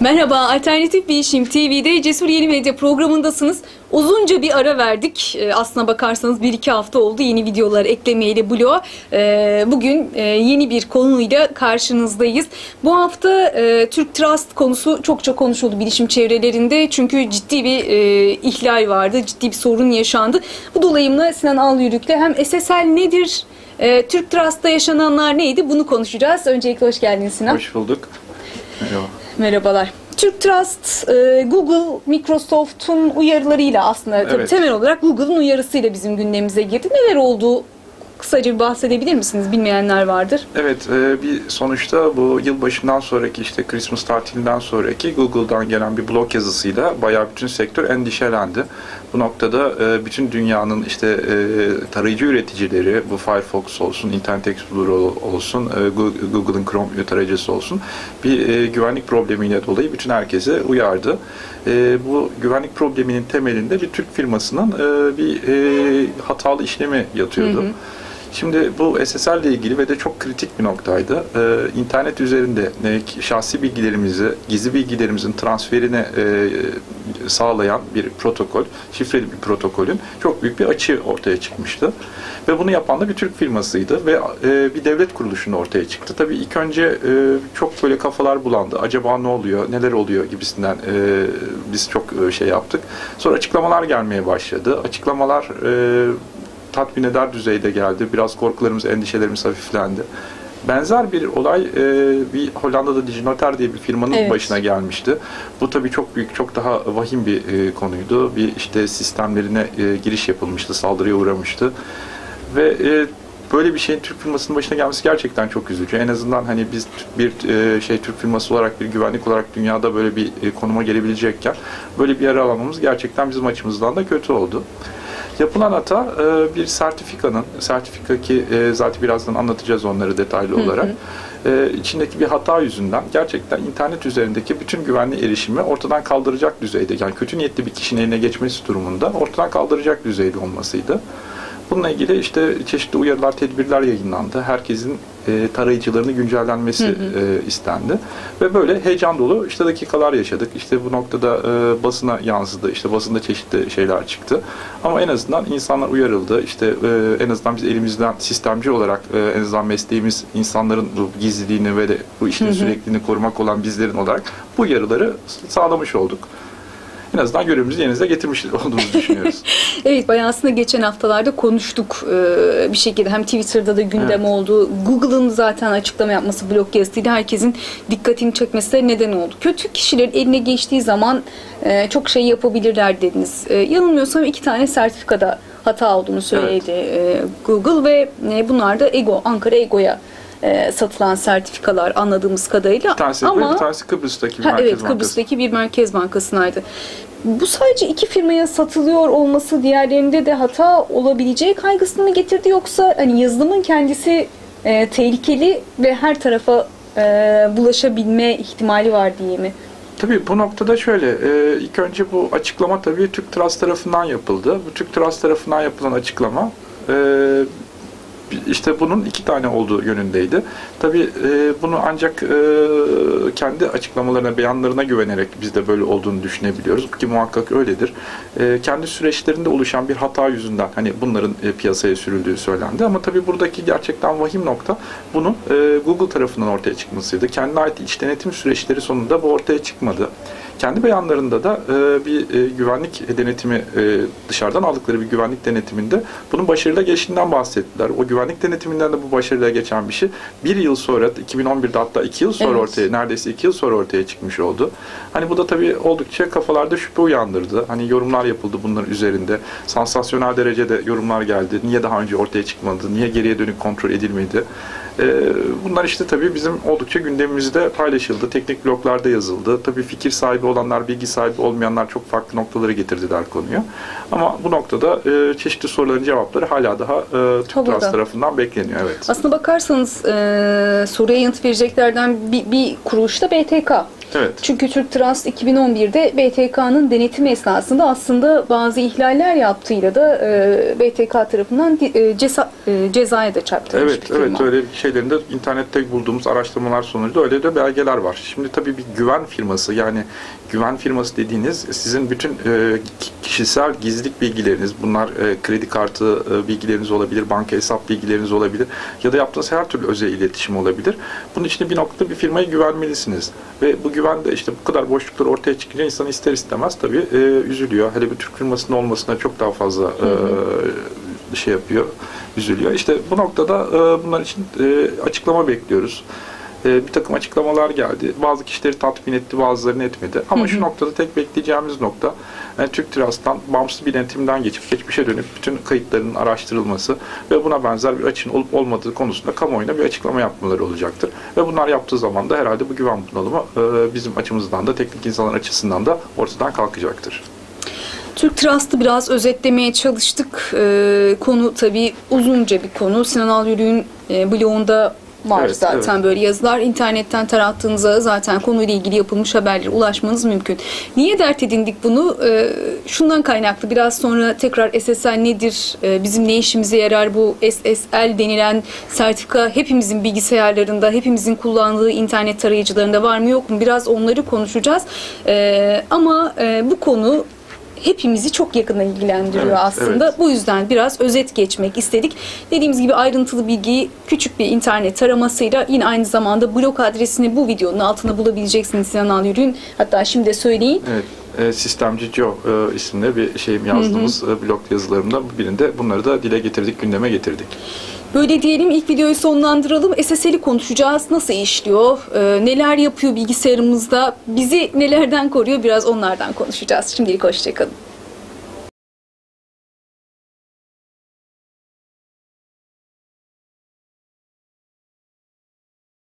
Merhaba, Alternatif Bilişim TV'de Cesur Yeni Medya programındasınız. Uzunca bir ara verdik. Ee, aslına bakarsanız 1-2 hafta oldu yeni videolar eklemeyle bloğa. Ee, bugün e, yeni bir konuyla karşınızdayız. Bu hafta e, Türk Trust konusu çokça konuşuldu bilişim çevrelerinde. Çünkü ciddi bir e, ihlal vardı, ciddi bir sorun yaşandı. Bu dolayımla Sinan Alyürük'le hem SSL nedir, Türk Trust'ta yaşananlar neydi bunu konuşacağız. Öncelikle hoş geldiniz Sinan. Hoş bulduk. Merhaba. Merhabalar. Türk Trust, e, Google, Microsoft'un uyarılarıyla aslında tabii Evet. temel olarak Google'ın uyarısıyla bizim gündemimize girdi. Neler oldu? Kısaca bir bahsedebilir misiniz? Bilmeyenler vardır. Evet, e, bir sonuçta bu yılbaşından sonraki işte Christmas tatilinden sonraki Google'dan gelen bir blog yazısıyla bayağı bütün sektör endişelendi. Bu noktada e, bütün dünyanın işte e, tarayıcı üreticileri, bu Firefox olsun, Internet Explorer ol- olsun, e, Google'ın Chrome tarayıcısı olsun bir e, güvenlik problemiyle dolayı bütün herkese uyardı. E, bu güvenlik probleminin temelinde bir Türk firmasının e, bir e, hatalı işlemi yatıyordu. Şimdi bu SSL ile ilgili ve de çok kritik bir noktaydı. Ee, internet üzerinde e, şahsi bilgilerimizi, gizli bilgilerimizin transferini e, sağlayan bir protokol, şifreli bir protokolün çok büyük bir açığı ortaya çıkmıştı. Ve bunu yapan da bir Türk firmasıydı ve e, bir devlet kuruluşunda ortaya çıktı. Tabii ilk önce e, çok böyle kafalar bulandı. Acaba ne oluyor, neler oluyor gibisinden e, biz çok e, şey yaptık. Sonra açıklamalar gelmeye başladı. Açıklamalar e, tatmin eder düzeyde geldi. Biraz korkularımız, endişelerimiz hafiflendi. Benzer bir olay e, bir Hollanda'da Diginotar diye bir firmanın Evet. başına gelmişti. Bu tabii çok büyük, çok daha vahim bir e, konuydu. Bir işte sistemlerine e, giriş yapılmıştı, saldırıya uğramıştı. Ve e, böyle bir şeyin Türk firmasının başına gelmesi gerçekten çok üzücü. En azından hani biz bir e, şey Türk firması olarak bir güvenlik olarak dünyada böyle bir e, konuma gelebilecekken böyle bir yara almamız gerçekten bizim açımızdan da kötü oldu. Yapılan hata e, bir sertifikanın, sertifika ki e, zaten birazdan anlatacağız onları detaylı olarak, e, içindeki bir hata yüzünden gerçekten internet üzerindeki bütün güvenli erişimi ortadan kaldıracak düzeyde, yani kötü niyetli bir kişinin eline geçmesi durumunda ortadan kaldıracak düzeyde olmasıydı. Bununla ilgili işte çeşitli uyarılar, tedbirler yayınlandı. Herkesin e, tarayıcılarını güncellenmesi e, istendi. Ve böyle heyecan dolu işte dakikalar yaşadık. İşte bu noktada e, basına yansıdı. İşte basında çeşitli şeyler çıktı. Ama en azından insanlar uyarıldı. İşte e, en azından biz elimizden sistemci olarak e, en azından mesleğimiz insanların bu gizliliğini ve de bu işin sürekliliğini korumak olan bizlerin olarak bu uyarıları sağlamış olduk. En azından görevimizi yerinize getirmiş olduğumuzu düşünüyoruz. Evet bayağı aslında geçen haftalarda konuştuk e, bir şekilde hem Twitter'da da gündem Evet. oldu. Google'ın zaten açıklama yapması blog yazısıyla herkesin dikkatini çekmesine neden oldu. Kötü kişilerin eline geçtiği zaman e, çok şey yapabilirler dediniz. E, yanılmıyorsam iki tane sertifikada hata olduğunu söyledi e, Google ve e, bunlar da Ego, Ankara Ego'ya e, satılan sertifikalar anladığımız kadarıyla. Tanesi, Ama bir tanesi Kıbrıs'taki bir Ha, merkez evet bankası. Kıbrıs'taki bir merkez bankasınaydı. Bu sadece iki firmaya satılıyor olması diğerlerinde de hata olabileceği kaygısını mı getirdi yoksa hani yazılımın kendisi e, tehlikeli ve her tarafa e, bulaşabilme ihtimali var diye mi? Tabii bu noktada şöyle, e, ilk önce bu açıklama tabii Türk Trust tarafından yapıldı. Bu Türk Trust tarafından yapılan açıklama e, işte bunun iki tane olduğu yönündeydi. Tabii e, bunu ancak e, kendi açıklamalarına, beyanlarına güvenerek biz de böyle olduğunu düşünebiliyoruz ki muhakkak öyledir. E, kendi süreçlerinde oluşan bir hata yüzünden hani bunların e, piyasaya sürüldüğü söylendi ama tabii buradaki gerçekten vahim nokta bunun e, Google tarafından ortaya çıkmasıydı. Kendine ait iç denetim süreçleri sonunda bu ortaya çıkmadı. Kendi beyanlarında da e, bir e, güvenlik denetimi e, dışarıdan aldıkları bir güvenlik denetiminde bunun başarıyla geçtiğinden bahsettiler. O güvenlik denetiminden de bu başarıyla geçen bir şey bir yıl sonra 2011'de hatta iki yıl sonra Evet. ortaya neredeyse iki yıl sonra ortaya çıkmış oldu. Hani bu da tabii oldukça kafalarda şüphe uyandırdı. Hani yorumlar yapıldı bunların üzerinde. Sansasyonel derecede yorumlar geldi. Niye daha önce ortaya çıkmadı? Niye geriye dönük kontrol edilmedi? Ee, bunlar işte tabii bizim oldukça gündemimizde paylaşıldı. Teknik bloglarda yazıldı. Tabii fikir sahibi olanlar, bilgi sahibi olmayanlar çok farklı noktaları getirdiler konuyu. Ama bu noktada e, çeşitli soruların cevapları hala daha e. Trust tarafından bekleniyor. Evet. Aslında bakarsanız e, soruya yanıt vereceklerden bir, bir kuruluş da BTK. Evet. Çünkü Türk Trust 2011'de BTK'nın denetimi esnasında aslında bazı ihlaller yaptığıyla da e, BTK tarafından e, ceza, e, cezaya da çarptırmış Evet, bir firma. evet öyle şeylerin de internette bulduğumuz araştırmalar sonucu öyle de belgeler var. Şimdi tabii bir güven firması yani güven firması dediğiniz sizin bütün e, kişisel gizlilik bilgileriniz, bunlar e, kredi kartı e, bilgileriniz olabilir, banka hesap bilgileriniz olabilir ya da yaptığınız her türlü özel iletişim olabilir. Bunun için bir noktada bir firmaya güvenmelisiniz. Ve bu güven de işte bu kadar boşluklar ortaya çıkınca insan ister istemez tabii e, üzülüyor. Hele bir Türk firmasının olmasına çok daha fazla e, şey yapıyor, üzülüyor. İşte bu noktada e, bunlar için e, açıklama bekliyoruz. E, bir takım açıklamalar geldi. Bazı kişileri tatmin etti, bazılarını etmedi. Ama şu noktada tek bekleyeceğimiz nokta yani Türk Trust'tan bağımsız bir denetimden geçip geçmişe dönüp bütün kayıtlarının araştırılması ve buna benzer bir açın olup olmadığı konusunda kamuoyuna bir açıklama yapmaları olacaktır. Ve bunlar yaptığı zaman da herhalde bu güven bunalımı e, bizim açımızdan da teknik insanlar açısından da ortadan kalkacaktır. Türk Trust'ı biraz özetlemeye çalıştık. Ee, konu tabii uzunca bir konu. Sinan Alyürük'ün e, blogunda var Evet, zaten evet. böyle yazılar. İnternetten tarattığınızda zaten konuyla ilgili yapılmış haberlere ulaşmanız mümkün. Niye dert edindik bunu? Ee, şundan kaynaklı biraz sonra tekrar SSL nedir? Ee, bizim ne işimize yarar bu SSL denilen sertifika hepimizin bilgisayarlarında, hepimizin kullandığı internet tarayıcılarında var mı yok mu? Biraz onları konuşacağız. Ee, ama e, bu konu hepimizi çok yakından ilgilendiriyor Evet, aslında. evet. Bu yüzden biraz özet geçmek istedik. Dediğimiz gibi ayrıntılı bilgiyi küçük bir internet taramasıyla yine aynı zamanda blog adresini bu videonun altına bulabileceksiniz Sinan Alyürük'ün. Hatta şimdi de söyleyin. Evet, e, Sistemci Joe e, isimli bir şeyim yazdığımız e, blog yazılarımda birinde bunları da dile getirdik, gündeme getirdik. Böyle diyelim ilk videoyu sonlandıralım. SSL'i konuşacağız. Nasıl işliyor? Ee, neler yapıyor bilgisayarımızda? Bizi nelerden koruyor? Biraz onlardan konuşacağız. Şimdilik hoşçakalın.